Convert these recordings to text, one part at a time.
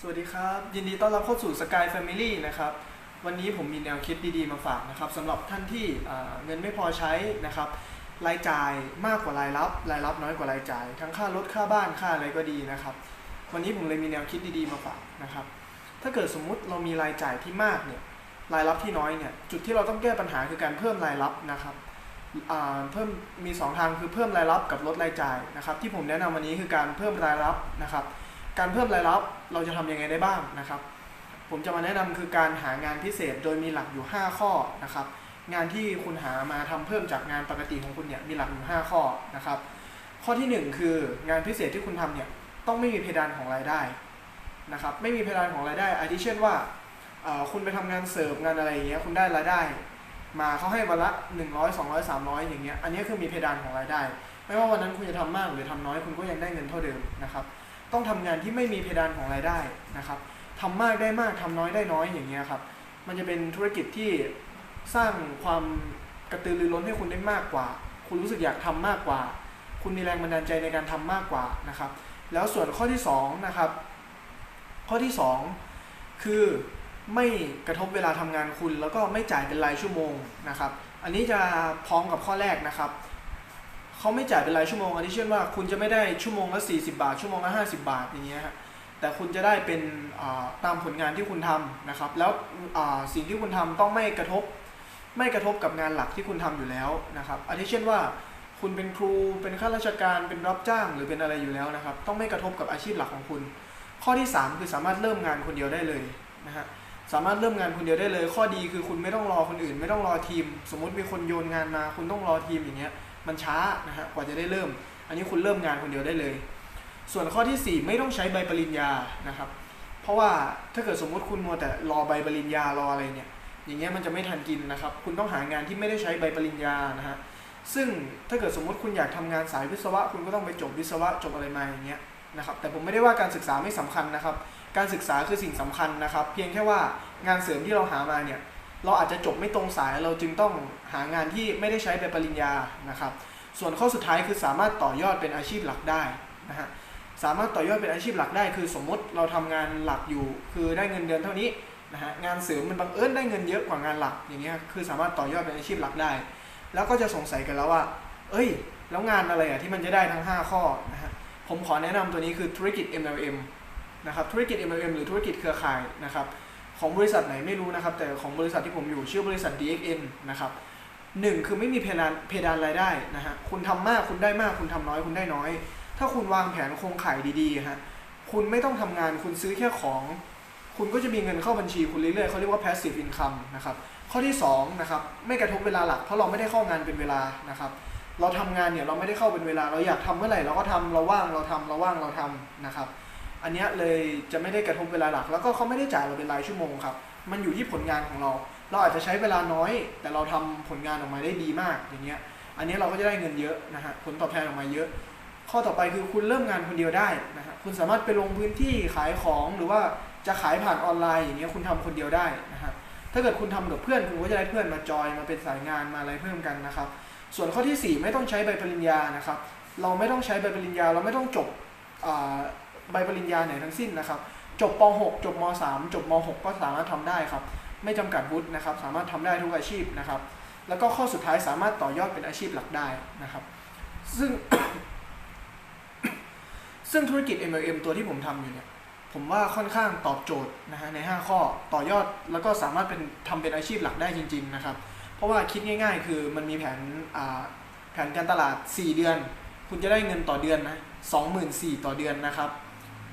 สวัสดีครับ ยินดีต้อนรับเข้าสู่ Sky Family นะครับ วันนี้ผมมีแนวคิดดีๆมาฝากนะครับสำหรับท่านที่เงินไม่พอใช้นะครับรายจ่ายมากกว่ารายรับ รายรับน้อยกว่ารายจ่าย ทั้งค่ารถค่าบ้านค่าอะไรก็ดีนะครับ วันนี้ผมเลยมีแนวคิดดีๆมาฝากนะครับ ถ้าเกิดสมมุติเรามีรายจ่ายที่มากเนี่ยรายรับที่น้อยเนี่ยจุดที่เราต้องแก้ปัญหาคือการเพิ่มรายรับนะครับเพิ่มมีสองทางคือเพิ่มรายรับกับลดรายจ่ายนะครับ ที่ผมแนะนำวันนี้คือการเพิ่มรายรับนะครับ การเพิ่มรายรับเราจะทำยังไงได้บ้างนะครับ ผมจะมาแนะนำคือการหางานพิเศษโดยมีหลักอยู่ 5 ข้อนะครับ งานที่คุณหามาทำเพิ่มจากงานปกติของคุณเนี่ยมีหลักอยู่ 5 ข้อนะครับ ข้อทีหนึ่1 คืองานพิเศษที่คุณทำเนี่ยต้องไม่มีเพดานของรายได้นะครับ ไม่มีเพดานของรายได้อาทิเช่นว่าคุณไปทำงานเสิร์ฟงานอะไรอย่างเงี้ยคุณได้รายได้ มาเขาให้วันละ 100 200 300 อย่างเงี้ยอันนี้คือมีเพดานของรายได้ ไม่ว่าวันนั้นคุณจะทำมากหรือทำน้อยคุณก็ยังได้เงินเท่าเดิมนะครับ ต้องทำงานที่ไม่มีเพดานของรายได้นะครับทำมากได้มากทำน้อยได้น้อยอย่างเงี้ยครับ มันจะเป็นธุรกิจที่สร้างความกระตือรือร้นให้คุณได้มากกว่า คุณรู้สึกอยากทำมากกว่า คุณมีแรงบันดาลใจในการทำมากกว่านะครับ แล้วส่วนข้อที่สองนะครับ ข้อที่สองคือไม่กระทบเวลาทำงานคุณ แล้วก็ไม่จ่ายเป็นรายชั่วโมงนะครับ อันนี้จะพ้อมกับข้อแรกนะครับ เขาไม่จ่ายเป็นรายชั่วโมงอันนี้เช่นว่าคุณจะไม่ได้ชั่วโมงละ40 บาท ชั่วโมงละ50 บาทอย่างเงี้ยฮะแต่คุณจะได้เป็นตามผลงานที่คุณทำนะครับ แล้วสิ่งที่คุณทำต้องไม่กระทบไม่กระทบกับงานหลักที่คุณทำอยู่แล้วนะครับอันนี้เช่นว่าคุณเป็นครูเป็นข้าราชการเป็นรับจ้างหรือเป็นอะไรอยู่แล้วนะครับ ต้องไม่กระทบกับอาชีพหลักของคุณ ข้อที่ 3 คือสามารถเริ่มงานคนเดียวได้เลยนะฮะสามารถเริ่มงานคนเดียวได้เลย ข้อดีคือคุณไม่ต้องรอคนอื่น ไม่ต้องรอทีม สมมุติมีคนโยนงานมา คุณต้องรอทีมอย่างเงี้ย มันช้านะฮะกว่าจะได้เริ่ม อันนี้คุณเริ่มงานคนเดียวได้เลย ส่วนข้อทีสี่ 4 ไม่ต้องใช้ใบปริญญานะครับ เพราะว่าถ้าเกิดสมมุติคุณมัวแต่รอใบปริญญารออะไรเนี่ยอย่างเงี้ยมันจะไม่ทันกินนะครับ คุณต้องหางานที่ไม่ได้ใช้ใบปริญญานะฮะซึ่งถ้าเกิดสมมติคุณอยากทำงานสายวิศวะ คุณก็ต้องไปจบวิศวะจบอะไรมาอย่างเงี้ยนะครับแต่ผมไม่ได้ว่าการศึกษาไม่สำคัญนะครับ การศึกษาคือสิ่งสำคัญนะครับ เพียงแค่ว่างานเสริมที่เราหามาเนี่ย เราอาจจะจบไม่ตรงสายเราจึงต้องหางานที่ไม่ได้ใช้ใบปริญญานะครับ ส่วนข้อสุดท้ายคือสามารถต่อยอดเป็นอาชีพหลักได้นะฮะสามารถต่อยอดเป็นอาชีพหลักได้ คือสมมติเราทำงานหลักอยู่ คือได้เงินเดือนเท่านี้นะฮะงานเสริมมันบังเอิญได้เงินเยอะกว่างานหลักอย่างเงี้ยคือสามารถต่อยอดเป็นอาชีพหลักได้ แล้วก็จะสงสัยกันแล้วว่า เอ้ย แล้วงานอะไรอะที่มันจะได้ทั้ง 5 ข้อนะฮะผมขอแนะนำตัวนี้คือธุรกิจ MLM นะครับธุรกิจ MLM หรือธุรกิจเครือข่ายนะครับ ของบริษัทไหนไม่รู้นะครับ แต่ของบริษัทที่ผมอยู่ชื่อบริษัท DXN นะครับหนึ่งคือไม่มีเพดานเพดานรายได้นะฮะคุณทำมากคุณได้มากคุณทำน้อยคุณได้น้อย ถ้าคุณวางแผนโครงข่ายดีๆฮะคุณไม่ต้องทำงานคุณซื้อแค่ของ คุณก็จะมีเงินเข้าบัญชีคุณเรื่อยๆเขาเรียกว่า passive income นะครับข้อที่2นะครับไม่กระทบเวลาหลักเพราะเราไม่ได้เข้างานเป็นเวลานะครับเราทำงานเนี่ยเราไม่ได้เข้าเป็นเวลา เราอยากทำเมื่อไหร่เราก็ทำเราว่างเราทำเราว่างเราทำนะครับ อันเนี้ยเลยจะไม่ได้กระทบเวลาหลัก แล้วก็เขาไม่ได้จ่ายเราเป็นรายชั่วโมงครับ มันอยู่ที่ผลงานของเรา เราอาจจะใช้เวลาน้อย แต่เราทำผลงานออกมาได้ดีมากอย่างเงี้ย อันเนี้ยเราก็จะได้เงินเยอะนะฮะ ผลตอบแทนออกมาเยอะ ข้อต่อไปคือคุณเริ่มงานคนเดียวได้นะฮะ คุณสามารถไปลงพื้นที่ขายของหรือว่าจะขายผ่านออนไลน์อย่างเงี้ยคุณทำคนเดียวได้นะฮะ ถ้าเกิดคุณทำกับเพื่อนคุณก็จะได้เพื่อนมาจอยมาเป็นสายงานมาอะไรเพิ่มกันนะครับ ส่วนข้อที่ 4 ไม่ต้องใช้ใบปริญญานะครับ เราไม่ต้องใช้ใบปริญญา เราไม่ต้องจบอ่า ใบปริญญาไหนทั้งสิ้นนะครับ จบป .6 จบม .3 จบม .6 ก็สามารถทำได้ครับ ไม่จำกัดวุฒินะครับ สามารถทำได้ทุกอาชีพนะครับ แล้วก็ข้อสุดท้ายสามารถต่อยอดเป็นอาชีพหลักได้นะครับ ซึ่ง ซึ่งธุรกิจ MLM ตัวที่ผมทำอยู่เนี่ยผมว่าค่อนข้างตอบโจทย์นะฮะใน 5 ข้อต่อยอดแล้วก็สามารถเป็นทำเป็นอาชีพหลักได้จริง ๆ นะครับ เพราะว่าคิดง่าย ๆ คือมันมีแผนแผนการตลาด 4 เดือน คุณจะได้เงินต่อเดือนนะ24,000 ต่อเดือนนะครับ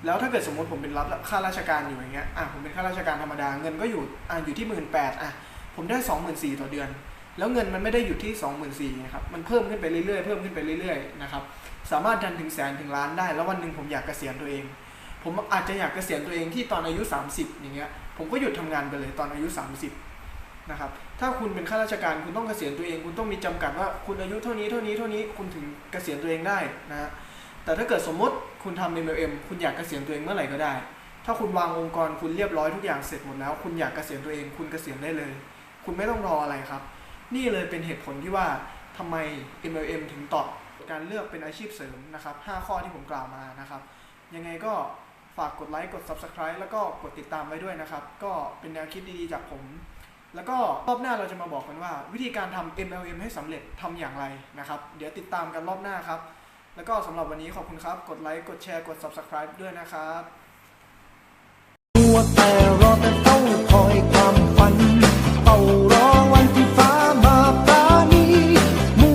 แล้วถ้าเกิดสมมติผมเป็นรับค่าราชการอยู่อย่างเงี้ยอะผมเป็นข้าราชการธรรมดาเงินก็อยู่อะอยู่ที่18,000อะผมได้24,000ต่อเดือน แล้วเงินมันไม่ได้อยู่ที่24,000นสี่นะครับมันเพิ่มขึ้นไปเรื่อยๆเพิ่มขึ้นไปเรื่อยๆนะครับสามารถดันถึงแสนถึงล้านได้ แล้ววันหนึ่งผมอยากเกษียณตัวเอง ผมอาจจะอยากเกษียณตัวเองที่ตอนอายุ 30 อย่างเงี้ยผมก็หยุดทำงานไปเลยตอนอายุ 30นะครับถ้าคุณเป็นข้าราชการคุณต้องเกษียณตัวเอง คุณต้องมีจำกัดว่าคุณอายุเท่านี้เท่านี้เท่านี้คุณถึงเกษียณตัวเองได้นะฮะ แต่ถ้าเกิดสมมติคุณทำ MLM คุณอยากเกษียณตัวเองเมื่อไหร่ก็ได้ ถ้าคุณวางองค์กรคุณเรียบร้อยทุกอย่างเสร็จหมดแล้ว คุณอยากเกษียณตัวเอง คุณเกษียณได้เลย คุณไม่ต้องรออะไรครับ นี่เลยเป็นเหตุผลที่ว่าทำไม MLM ถึงตอบการเลือกเป็นอาชีพเสริมนะครับ5ข้อที่ผมกล่าวมานะครับ ยังไงก็ฝากกดไลค์กด Subscribe แล้วก็กดติดตามไว้ด้วยนะครับ ก็เป็นแนวคิดดีๆจากผม แล้วก็รอบหน้าเราจะมาบอกกันว่า วิธีการทำ MLM ให้สำเร็จทำอย่างไรนะครับ เดี๋ยวติดตามกันรอบหน้าครับ แล้วก็สำหรับวันนี้ขอบคุณครับ กดไลค์ กดแชร์ กด subscribe ด้วยนะครับ